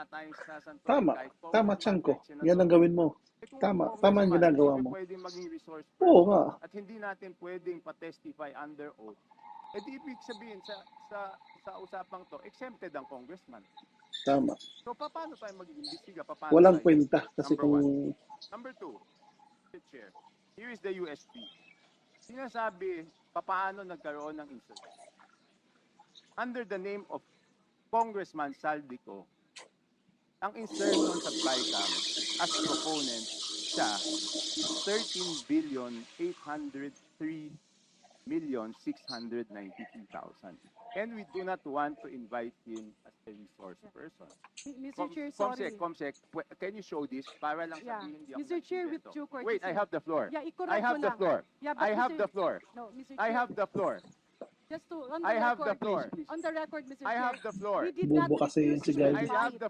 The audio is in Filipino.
wala tayong sasantuan. Tama. Tama, Chanko. Yan ang gawin mo. Eh, Tama. Tama ang ginagawa hindi mo. pwedeng maging resource Oo person nga. at hindi natin pwedeng pa-testify under oath. Eh di ibig sabihin sa sa sa usapang to, exempted ang congressman. Tama. So pa- paano tayo mag-iimbestiga? Pa- Paano Walang tayo? kwenta. Kasi Number kung Number two, Mr. Chair, here is the USP. Sinasabi, papaano nagkaroon ng insurrection. Under the name of Congressman Saldico, ang insertion sa BICAM as proponent siya is 13 billion 803 million 692,000. And we do not want to invite him as a resource person. Mr. Com- Chair, Comsec, sorry. Comsec, pwe- can you show this para lang Yeah. sabihin hindi ako Mr. Chair, with due courtesy. Wait, I have the floor. Yeah, I have the floor. Yeah, I have Mr. the floor. No, Mr. I Chair, have the floor. just to, on the I have the record, floor. on the record, Mr. I Chair, have the floor. we did not Bobo kasi refuse yun si to Guy. I have the